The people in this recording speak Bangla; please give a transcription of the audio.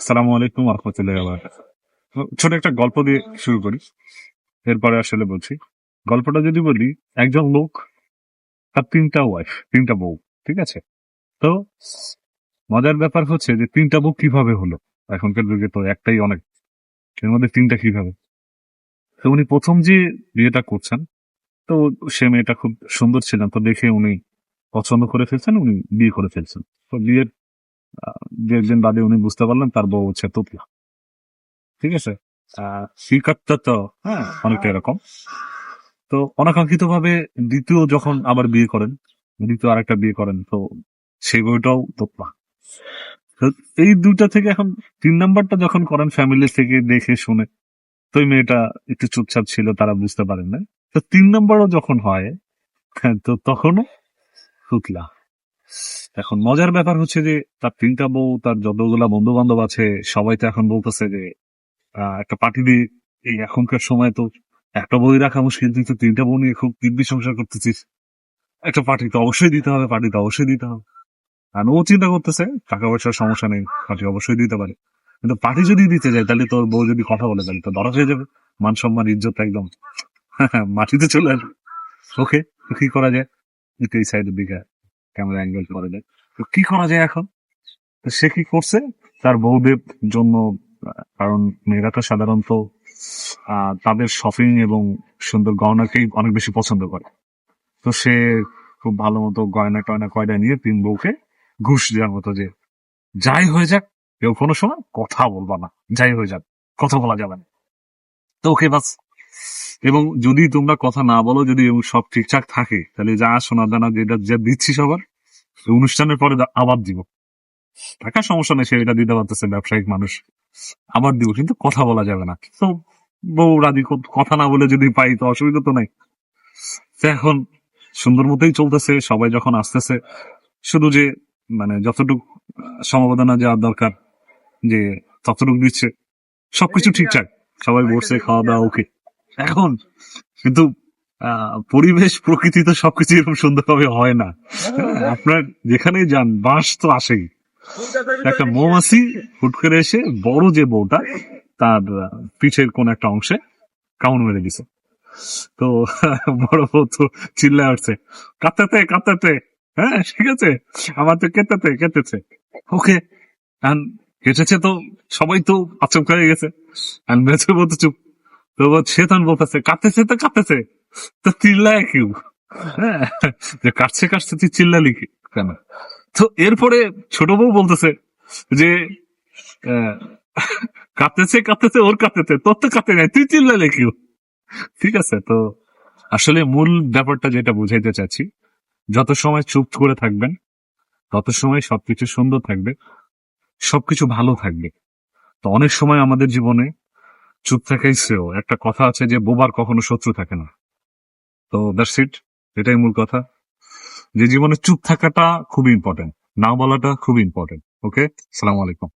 আসসালামু আলাইকুম রহমতুল্লাহ ছোট একটা গল্প দিয়ে শুরু করি। এরপরে আসলে বলছি, গল্পটা যদি বলি, একজন লোক তার তিনটা ওয়াইফ তিনটা বউ, ঠিক আছে? তো মজার ব্যাপার হচ্ছে যে তিনটা বউ কীভাবে হলো? এখনকার যুগে তো একটাই অনেক, এর মধ্যে তিনটা কীভাবে? তো উনি প্রথম যে বিয়েটা করছেন, তো সে মেয়েটা খুব সুন্দর ছিলেন। তো দেখে উনি পছন্দ করে ফেলছেন, উনি বিয়ে করে ফেলছেন। তো বিয়ের দু একদিন বাদে উনি বুঝতে পারলেন তার বউ হচ্ছে তুতলা। ঠিক আছে? শিকারটা তো হ্যাঁ অনেকটা এরকম। তো অনাকাঙ্ক্ষিত ভাবে দ্বিতীয় যখন আবার বিয়ে করেন দ্বিতীয় আরেকটা বিয়ে করেন তো সেই বইটাও তোপলা তো এই দুইটা থেকে এখন তিন নাম্বারটা যখন করেন ফ্যামিলি থেকে দেখে শুনে তো মেয়েটা একটু চুপচাপ ছিল তারা বুঝতে পারেন না তো তিন নাম্বারও যখন হয় হ্যাঁ, তো তখনও তুতলা। এখন মজার ব্যাপার হচ্ছে যে, তার তিনটা বউ, তার যতগুলা বন্ধু বান্ধব আছে, সবাই তো এখন বলতেছে যে একটা পার্টি দিয়ে এই এখনকার সময় তো একটা বই রাখা মুশকিল, তুই তো তিনটা বউ নিয়ে খুব দিব্যি সংসার করতেছিস। একটা পার্টি তো অবশ্যই দিতে হবে পার্টি তো অবশ্যই দিতে হবে। আর ও চিন্তা করতেছে, টাকা পয়সার সমস্যা নেই পার্টি অবশ্যই দিতে পারে। কিন্তু পার্টি যদি দিতে যায়, তাহলে তোর বউ যদি কথা বলে, তাহলে তো ধরা হয়ে যাবে। মান সম্মান, ইজ্জত একদম। মাটিতে চলে আসবে। ওকে, কি করা যায়? এই সাইডের দিকে। ক্যামেরা অ্যাঙ্গেল করা যায় তো কি করা যায় এখন? তো সে কি করছে? তার বউদের জন্য, কারণ মেয়েরা তো সাধারণত তাদের শপিং এবং সুন্দর গয়নাকেই অনেক বেশি পছন্দ করে। তো সে খুব ভালো মতো গয়না টয়না কয়টা নিয়ে তিন বউকে ঘুষ দেওয়ার মতো যে, যাই হয়ে যাক, কেউ কোনো সময় কথা বলবা না। যাই হয়ে যাক, কথা বলা যাবে না। তো ওকে বাস এবং যদি তোমরা কথা না বলো যদি এবং সব ঠিকঠাক থাকে তাহলে যা শোনা দানা যেটা যা দিচ্ছি সবার অনুষ্ঠানের পরে আবার দিব। টাকা সমস্যা নেই সেটা দিতে পারতেছে ব্যবসায়িক মানুষ। আবার দিব কিন্তু কথা বলা যাবে না। তো বউ রাজি কথা না বলে যদি পাই তো অসুবিধা তো নাই। এখন সুন্দর মতোই চলতেছে সবাই যখন আসতেছে শুধু যে মানে যতটুকু সমবেদনা যাওয়ার দরকার যে ততটুকু দিচ্ছে সবকিছু ঠিকঠাক। সবাই বসছে খাওয়া দাওয়া ওকে এখন কিন্তু পরিবেশ, প্রকৃতি তো সবকিছু এরকম সুন্দরভাবে হয় না। আপনার যেখানেই যান, বাঁশ তো আসেই। একটা মৌমাছি হুট করে এসে বড় যে বউটা, তার পিঠের কোন একটা অংশে কাউন মেরে দিছে। তো বড় বউ তো চিল্লায় উঠছে কাঁদতেতে কাঁদতেতে হ্যাঁ ঠিক আছে আমার তো কেটেতে কেটেছে ওকে। কেটেছে তো, সবাই তো আচমকা হয়ে গেছে। আর মেঝে বলতে চুপ। তো সে তখন বলতেছে কাঁদতেছে তো কাঁদতেছে তো চিল্লায় কেউ। হ্যাঁ যে কাটছে কাটছে তুই চিল্লালি কেন? তো এরপরে ছোট বউ বলতেছে যে আহ, কাঁদতেছে কাঁদতেছে ওর কাঁদতেছে তোর তো কাঁদতে নাই তুই চিল্লালে কেউ। ঠিক আছে তো আসলে মূল ব্যাপারটা যেটা বুঝাইতে চাচ্ছি যত সময় চুপ করে থাকবেন তত সময় সবকিছু সুন্দর থাকবে সবকিছু ভালো থাকবে। তো অনেক সময় আমাদের জীবনে চুপ থাকাই শ্রেয়। একটা কথা আছে যে, বোবার কখনো শত্রু থাকে না। তো দ্যাটস ইট এটাই মূল কথা? যে, জীবনে চুপ থাকাটা খুব ইম্পর্টেন্ট না বলাটা খুব ইম্পর্টেন্ট ওকে সালাম আলাইকুম।